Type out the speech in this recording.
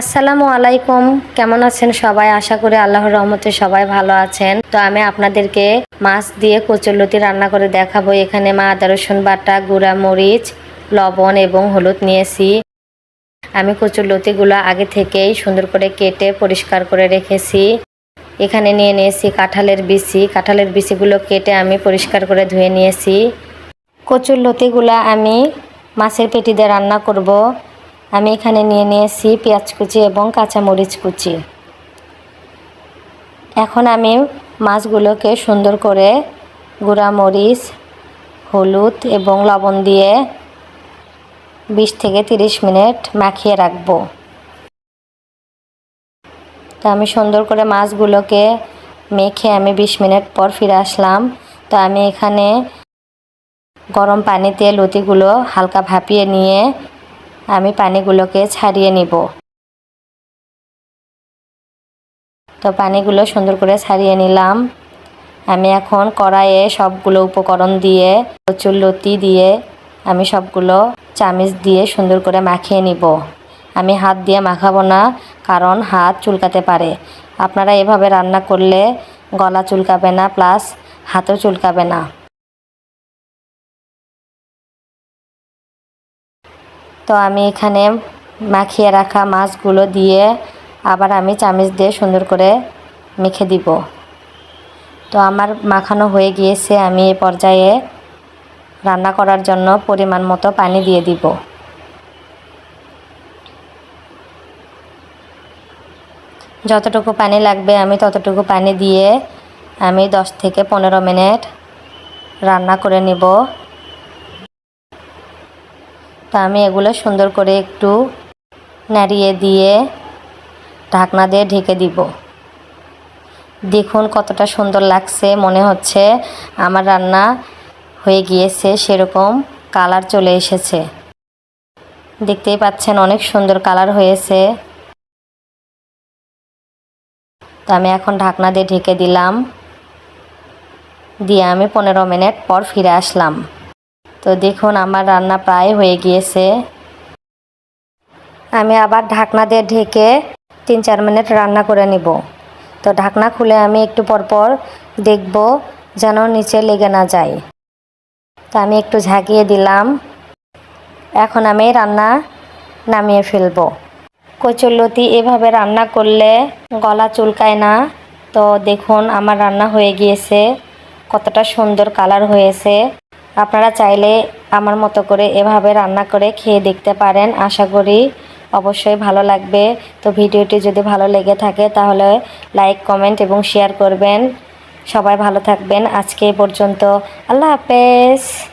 আসসালামু আলাইকুম। কেমন আছেন সবাই? আশা করি আল্লাহর রহমতে সবাই ভালো আছেন। তো আমি আপনাদেরকে মাছ দিয়ে কচুরলতি রান্না করে দেখাবো। এখানে মা আদা, রসুন বাটা, গুঁড়া মরিচ, লবণ এবং হলুদ নিয়েছি। আমি কচুরলতিগুলো আগে থেকেই সুন্দর করে কেটে পরিষ্কার করে রেখেছি। এখানে নিয়ে নিয়েছি কাঁঠালের বিচি। কাঁঠালের বিচিগুলো কেটে আমি পরিষ্কার করে ধুয়ে নিয়েছি। কচুরলতিগুলো আমি মাছের পেটি দিয়ে রান্না করব। আমি এখানে নিয়ে নিয়েছি পেঁয়াজ কুচি এবং কাঁচামরিচ কুচি। এখন আমি মাছগুলোকে সুন্দর করে গুঁড়া মরিচ, হলুদ এবং লবণ দিয়ে বিশ থেকে তিরিশ মিনিট মাখিয়ে রাখব। তো আমি সুন্দর করে মাছগুলোকে মেখে আমি বিশ মিনিট পর ফিরে আসলাম। তো আমি এখানে গরম পানিতে লতিগুলো হালকা ভাপিয়ে নিয়ে আমি পানিগুলোকে ছাড়িয়ে নিব। তো পানিগুলো সুন্দর করে ছাড়িয়ে নিলাম। আমি এখন কড়াইয়ে সবগুলো উপকরণ দিয়ে প্রচুর লতি দিয়ে আমি সবগুলো চামিচ দিয়ে সুন্দর করে মাখিয়ে নিব। আমি হাত দিয়ে মাখাবো না, কারণ হাত চুলকাতে পারে। আপনারা এভাবে রান্না করলে গলা চুলকাবে না, প্লাস হাতও চুলকাবে না। তো আমি এখানে মাখিয়ে রাখা মাছগুলো দিয়ে আবার আমি চামিচ দিয়ে সুন্দর করে মেখে দিব। তো আমার মাখানো হয়ে গিয়েছে, আমি এ পর্যায়ে রান্না করার জন্য পরিমাণ মতো পানি দিয়ে দিব। যতটুকু পানি লাগবে আমি ততটুকু পানি দিয়ে আমি দশ থেকে পনেরো মিনিট রান্না করে নিব। তো আমি এগুলো সুন্দর করে একটু নাড়িয়ে দিয়ে ঢাকনা দিয়ে ঢেকে দিব। দেখুন কতটা সুন্দর লাগছে, মনে হচ্ছে আমার রান্না হয়ে গিয়েছে, সেরকম কালার চলে এসেছে। দেখতেই পাচ্ছেন অনেক সুন্দর কালার হয়েছে। তো আমি এখন ঢাকনা দিয়ে ঢেকে দিলাম। দিয়ে আমি পনেরো মিনিট পর ফিরে আসলাম। তো দেখুন, আমার রান্না প্রায় হয়ে গিয়েছে। আমি আবার ঢাকনা দিয়ে ঢেকে তিন চার মিনিট রান্না করে নিব। তো ঢাকনা খুলে আমি একটু পরপর দেখব যেন নিচে লেগে না যায়। তো আমি একটু ঝাঁকিয়ে দিলাম। এখন আমি রান্না নামিয়ে ফেলব। কচুরলতি এভাবে রান্না করলে গলা চুলকায় না। তো দেখুন, আমার রান্না হয়ে গিয়েছে। কতটা সুন্দর কালার হয়েছে। আপনারা চাইলে আমার মতো করে এভাবে রান্না করে খেয়ে দেখতে পারেন। আশা করি অবশ্যই ভালো লাগবে। তো ভিডিওটি যদি ভালো লেগে থাকে তাহলে লাইক, কমেন্ট এবং শেয়ার করবেন। সবাই ভালো থাকবেন। আজকে পর্যন্ত। আল্লাহ হাফেজ।